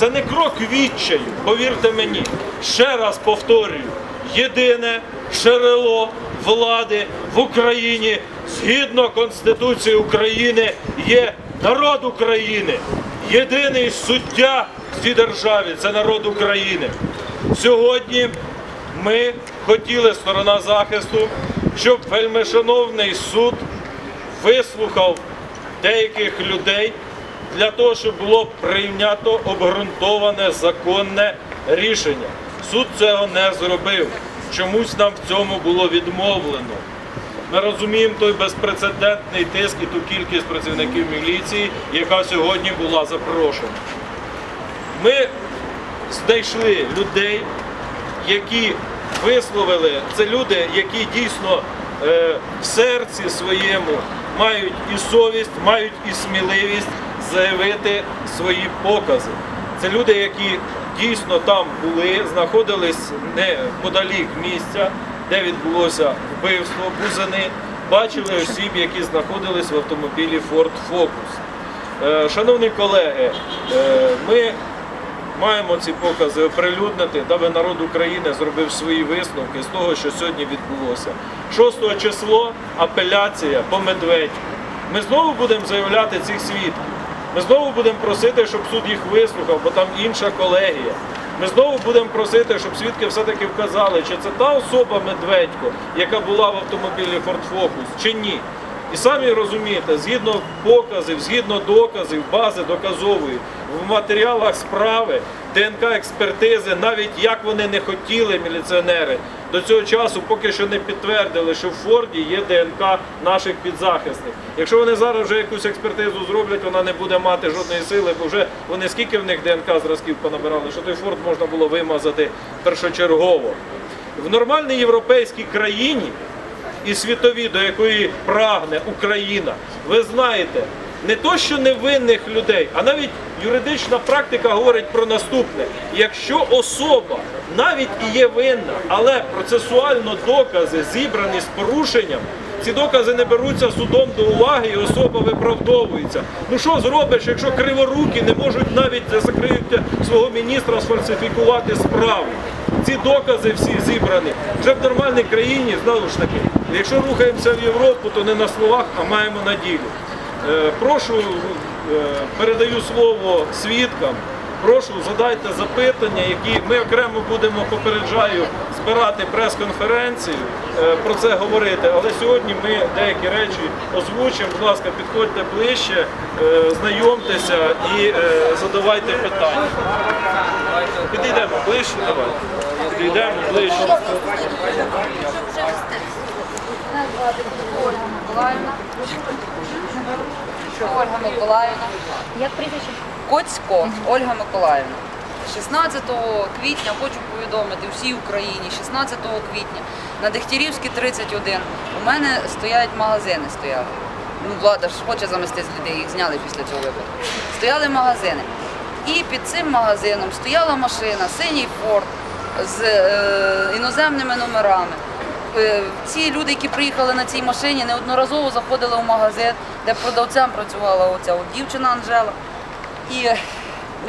Це не крок відчаю, повірте мені. Ще раз повторюю: єдине джерело влади в Україні згідно Конституції України є народ України. Єдиний суддя в цій державі це народ України. Сьогодні ми хотіли, сторона захисту, щоб вельмишановний суд вислухав деяких людей для того, щоб було прийнято обґрунтоване законне рішення. Суд цього не зробив. Чомусь нам в цьому було відмовлено. Ми розуміємо той безпрецедентний тиск і ту кількість працівників міліції, яка сьогодні була запрошена. Ми знайшли людей, які висловили, це люди, які дійсно е, в серці своєму мають і совість, мають і сміливість заявити свої покази. Це люди, які дійсно там були, знаходились неподалік місця, де відбулося вбивство Бузини, бачили осіб, які знаходились в автомобілі Ford Focus. Е, Шановні колеги, е, ми маємо ці покази оприлюднити, даби народ України зробив свої висновки з того, що сьогодні відбулося. 6 число апеляція по Медведю. Ми знову будемо заявляти цих свідків. Ми знову будемо просити, щоб суд їх вислухав, бо там інша колегія. Ми знову будемо просити, щоб свідки все-таки вказали, чи це та особа Медведько, яка була в автомобілі Ford Focus, чи ні. І самі розумієте, згідно показів, згідно доказів, бази доказової, в матеріалах справи, ДНК експертизи, навіть як вони не хотіли, міліціонери, до цього часу поки що не підтвердили, що в Форді є ДНК наших підзахисних. Якщо вони зараз вже якусь експертизу зроблять, вона не буде мати жодної сили, бо вже вони скільки в них ДНК зразків понабирали, що той Форд можна було вимазати першочергово. В нормальній європейській країні і світові, до якої прагне Україна. Ви знаєте, не то, що невинних людей, а навіть юридична практика говорить про наступне: якщо особа навіть і є винна, але процесуально докази зібрані з порушенням. Ці докази не беруться судом до уваги, і особа виправдовується. Ну що зробиш, якщо криворуки не можуть навіть за закриття свого міністра сфальсифікувати справу? Ці докази всі зібрані. Вже в нормальній країні, знову ж таки, якщо рухаємося в Європу, то не на словах, а маємо на ділі. Е, Прошу, е, передаю слово свідкам. Прошу, задайте запитання, які ми окремо будемо попереджаю збирати прес-конференцію, е, про це говорити. Але сьогодні ми деякі речі озвучимо. Будь ласка, підходьте ближче, знайомтеся і задавайте питання. Підійдемо ближче, давай. Підійдемо ближче. Миколаївна. Ольга Миколаївна. Як прізвище? Коцько Ольга Миколаївна. 16 квітня хочу повідомити всій Україні, 16 квітня на Дегтярівській 31 у мене стоять магазини стояли. Ну, влада ж хоче замести сліди, їх зняли після цього випадку. Стояли магазини. І під цим магазином стояла машина, синій форт з е, іноземними номерами. Е, Ці люди, які приїхали на цій машині, неодноразово заходили в магазин, де продавцем працювала оця от дівчина Анжела. І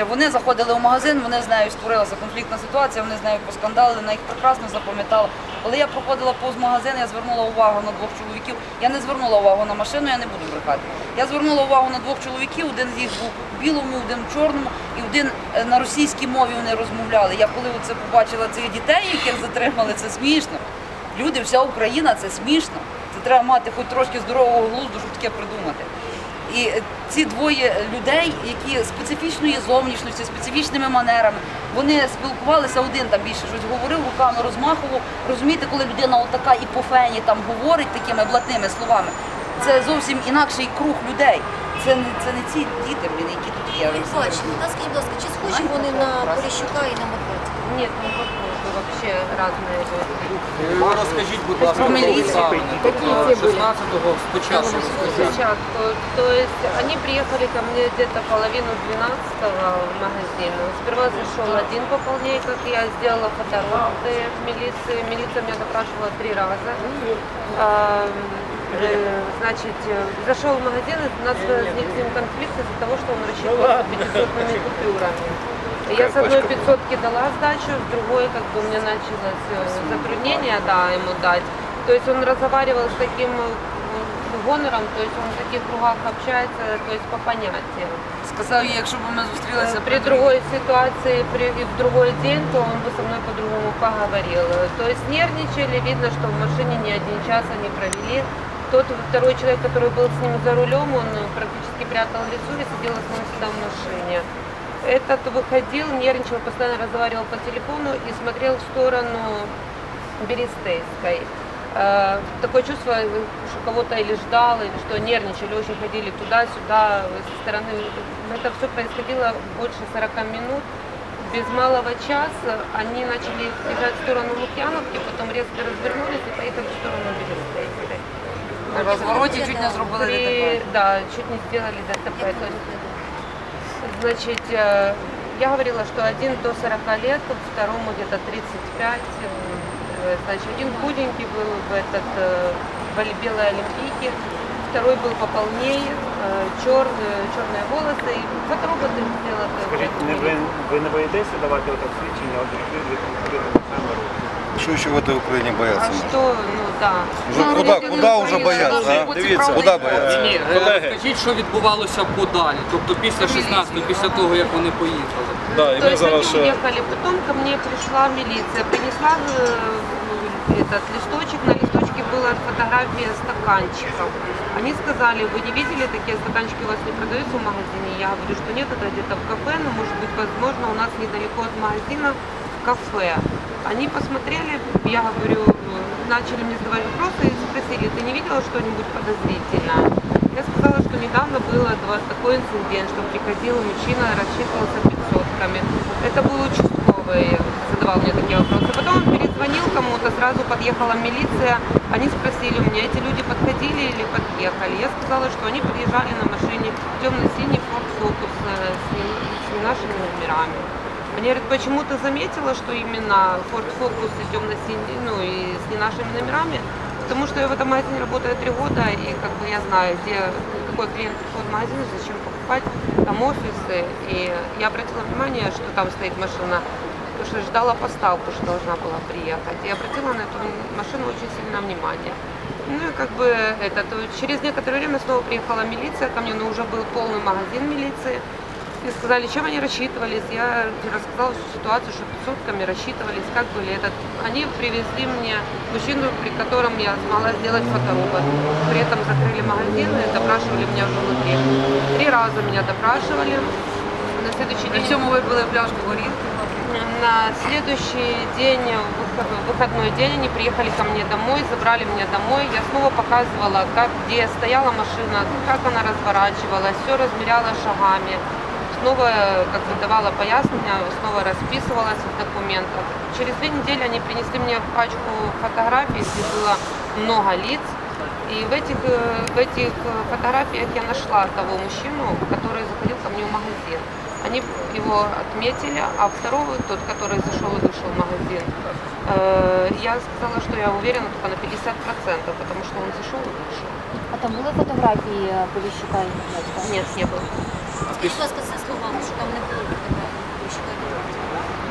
вони заходили в магазин, вони з нею створилася конфліктна ситуація, вони з нею поскандалили, вона їх прекрасно запам'ятала. Коли я проходила повз магазин, я звернула увагу на двох чоловіків. Я не звернула увагу на машину, я не буду брехати. Я звернула увагу на двох чоловіків, один з них був в білому, один в чорному, і один е, на російській мові вони розмовляли. Я коли це побачила цих дітей, яких затримали, це смішно. Люди, вся Україна це смішно. Треба мати хоч трошки здорового глузду, щоб таке придумати. І ці двоє людей, які специфічної зовнішності, специфічними манерами, вони спілкувалися один там більше щось говорив, руками розмахував. Розумієте, коли людина отака і по фені там говорить такими блатними словами, це зовсім інакший круг людей. Це не це не ці діти, які тут є. розумієте. ну, скажіть, будь ласка, чи схожі вони на Поліщука і на Медведського? Нет, не похоже, вообще разные люди. Ну, Розкажіть, будь ласка, Про міліцію. обставини. Какие Тобто те були? 16-го спочатку розкажіть. Сейчас, то, то есть они приехали ко мне где-то половину 12 в магазин. Сперва зашел один пополней, как я сделала фотороботы в милиции. Милиция меня допрашивала три раза. А, э, Значит, э, зашел в магазин, и у нас возник с ним конфликт из-за того, что он рассчитывался 500 купюрами. Я с одной пятьсотки дала сдачу, с другой как бы у меня началось э, затруднение, да, ему дать. То есть он разговаривал с таким э, гонором, то есть он в таких кругах общается, то есть по понятиям. Сказав їй, якщо б ми зустрілися При другой ситуации, при, в другой день, то он бы со мной по-другому поговорил. То есть нервничали, видно, что в машине не один час они провели. Тот второй человек, который был с ним за рулем, он практически прятал лицо и сидел с ним всегда в машине. Этот выходил, нервничал, постоянно разговаривал по телефону и смотрел в сторону Берестейской. Э, Такое чувство, что кого-то или ждал, или что нервничали, очень ходили туда-сюда со стороны. Это все происходило больше 40 минут. Без малого часа они начали бежать в сторону Лукьяновки, потом резко развернулись и поехали в сторону Берестейской. на розвороті чуть не зробили ДТП. Да, чуть не сделали ДТП. То есть, значит, э, я говорила, что один до 40 лет, второму где-то 35. э, Значит, один худенький был в этот э, в белой олимпийке, второй был пополней, черные, черные волосы, и фоторобот им сделал. Скажіть, не ви, ви не боїтеся давати отак свідчення, от відкрити відкрити камеру? Что еще в этой Украине А бояться? что, ну да. Уже куда, куда уже бояться, а? Дивіться, Куда бояться? Ні, е, Колеги. Розкажіть, що відбувалося подалі, тобто після 16 після того, як вони поїхали. Да, і То ми есть зараз они ще уехали, потом ко мне пришла милиция, принесла э, этот листочек, на листочке была фотография стаканчиков. Они сказали, вы не видели, такие стаканчики у вас не продаются в магазине? Я говорю, что нет, это где-то в кафе, но может быть, возможно, у нас недалеко от магазина кафе. Они посмотрели, я говорю, начали мне задавать вопросы и спросили, ты не видела что-нибудь подозрительное? Я сказала, что недавно было два- такой инцидент, что приходил мужчина, рассчитывался пятьсотками. Это был участковый, задавал мне такие вопросы. Потом он перезвонил кому-то, сразу подъехала милиция. Они спросили у меня, эти люди подходили или подъехали. Я сказала, что они подъезжали на машине темно-синий Ford Focus э, с, с нашими номерами. Они говорят, почему ты заметила, что именно Ford Focus и темно-синий, ну и с не нашими номерами? Потому что я в этом магазине работаю три года, и как бы я знаю, где какой клиент приходит в магазин, зачем покупать, там офисы. И я обратила внимание, что там стоит машина, потому что ждала поставку, что должна была приехать. И обратила на эту машину очень сильное внимание. Ну и как бы это, то через некоторое время снова приехала милиция ко мне, но уже был полный магазин милиции. И сказали, чем они рассчитывались. Я рассказала всю ситуацию, что пятьсотками рассчитывались, как были. Этот... Они привезли мне мужчину, при котором я смогла сделать фоторобот. При этом закрыли магазин и допрашивали меня уже внутри. Три раза меня допрашивали. На следующий день... цьому випили пляшку горілки. На следующий день, выход- выходной день, они приехали ко мне домой, забрали меня домой. Я снова показывала, как, где стояла машина, как она разворачивалась, все размеряла шагами. Снова э, как бы давала пояснения, снова расписывалась в документах. Через две недели они принесли мне пачку фотографий, где было много лиц. И в этих, э, в этих э, фотографиях я нашла того мужчину, который заходил ко мне в магазин. Они его отметили, а второго, тот, который зашел и вышел в магазин, э, я сказала, что я уверена только на 50%, потому что он зашел и вышел. А там були фотографії е, Поліщука і дядька? Нет, не было. Скажіть, будь ласка, це слова, що там не було і?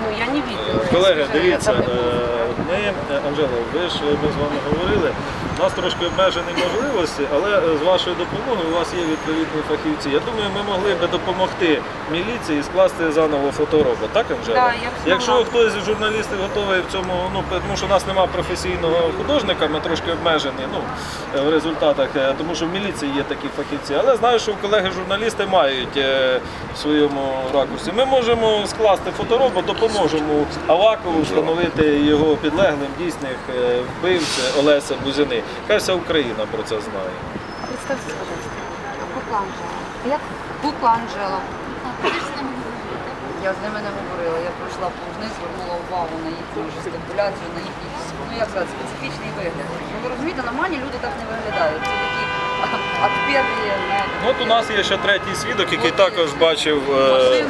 Ну, я не видела. Колеги, дивіться, е, ми, е, Анжела, ви ж ми з вами говорили. У нас трошки обмежені можливості, але е, з вашою допомогою у вас є відповідні фахівці. Я думаю, ми могли би допомогти міліції скласти заново фоторобот, так, Анжела? Да, я. Якщо хтось з журналістів готовий в цьому, ну тому що у нас немає професійного художника, ми трошки обмежені ну, е, в результатах, е, тому що в міліції є такі фахівці. Але знаю, що колеги журналісти мають е, в своєму ракурсі. Ми можемо скласти фоторобот, допоможемо Авакову встановити його підлеглим дійсних е, вбивць Олеся Бузини. Хай вся Україна про це знає. Представте, будь ласка. Кукла Анжела. Як? Кукла Анжела. А, ви ж з ними говорили, так? Я з ними не говорила. Я пройшла повз них, звернула увагу на їхню жестикуляцію, на їхній, ну як сказати, специфічний вигляд. Ну, ви розумієте, нормальні люди так не виглядають. Це такі отпети, знаєте, Ну, От у нас є ще третій свідок, який також бачив е,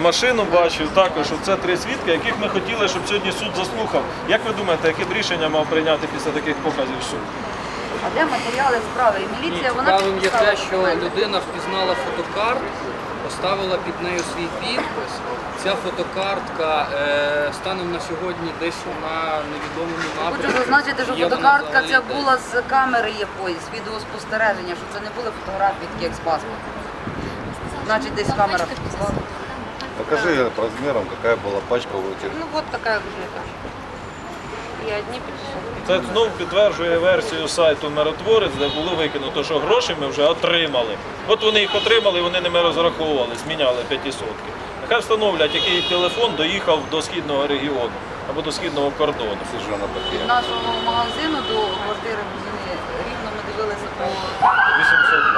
машину бачив також. Це три свідки, яких ми хотіли, щоб сьогодні суд заслухав. Як ви думаєте, яке б рішення мав прийняти після таких показів суд? А де матеріали справи? І міліція, вона цікавим є те, що людина впізнала фотокарт поставила під нею свій підпис. Ця фотокартка е, станом на сьогодні десь на невідомому напрямку. Хочу зазначити, що Є вона фотокартка взагалі ця десь. була з камери якоїсь, відеоспостереження, що це не були фотографії такі як з паспорту. Значить, десь камера фіксувала. Покажи по размерам, какая была пачка у этих. Ну вот такая газета. И одни пятьсот. Це знову підтверджує версію сайту Миротворець, де було викинуто, що гроші ми вже отримали. От вони їх отримали, вони ними розраховували, зміняли п'ятисотки. Нехай встановлять, який телефон доїхав до східного регіону або до східного кордону. Совершенно Від такие. нашого магазину до квартири рівно ми дивилися по 800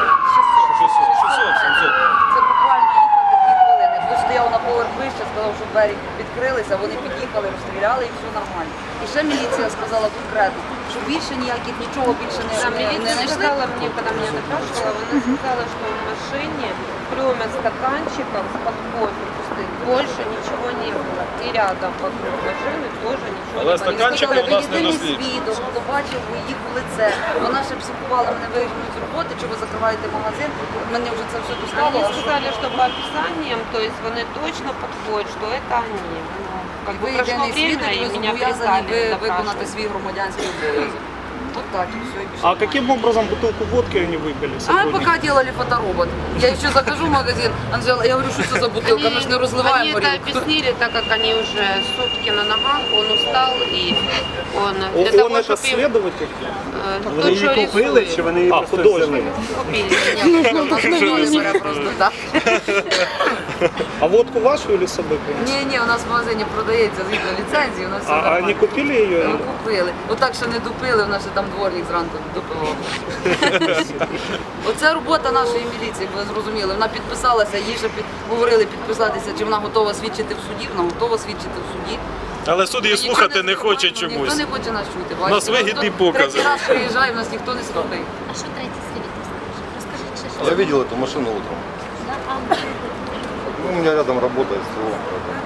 стояв на поверх вище, сказав, що двері відкрилися, вони під'їхали, розстріляли і все нормально. І ще міліція сказала конкретно, що більше ніяких нічого більше не, не, не знайшли. сказала мені, коли мене допрашивала, вона сказала, що в машине, кроме стаканчиков под кофе пустых, больше ничего не было. И рядом вокруг машины тоже ничего Але не было. стаканчики Сказали, у нас не єдиний досліджені. свідок, хто бачив їх в лице. Вона ще психувала мене виженуть з роботи, чи ви закриваєте магазин. Мені вже це все достало. Они а що- сказали, что по описаниям, то есть они точно подходят, что это они. Ну, как бы Ви прошло єдиний время, свідок, и ви меня зобов'язані перестали ви- виконати допрашивать. свій громадянський обов'язок. От так, і все, і більше А немає. каким образом бутылку водки они выпили? А сотрудники? пока делали фоторобот. Я еще захожу в магазин, Анжела, я говорю, что это за бутылка, мы же не они разливаем это горілку. объяснили, так как они уже сутки на ногах, он устал и он О- для Он того, это чтобы им, следователь? э, Вони тот, что її купили рисует, чи вони її просто взяли? купили. Ні, ну, нас не бере просто так. А водку вашу или с собой принесли? Ні, ні, у нас в магазині продається згідно ліцензії, у нас все А, а нормально. они купили ее? Ну, купили. Отак ще не допили, у нас ще там дворник зранку допивав. Оце робота нашої міліції, ви зрозуміли. Вона підписалася, їй ще під... говорили підписатися, чи вона готова свідчити в суді. Вона готова свідчити в суді. Але суд її Ми слухати не хоче слухаємо, чомусь. Ніхто не хоче нас чути. У нас вигідні покази. Третій раз приїжджає, в нас ніхто не слухає. А що третій свідок розкаже? Розкажіть ще щось. Я видел эту машину утром. Да, а, Ну, у меня рядом работает СТО.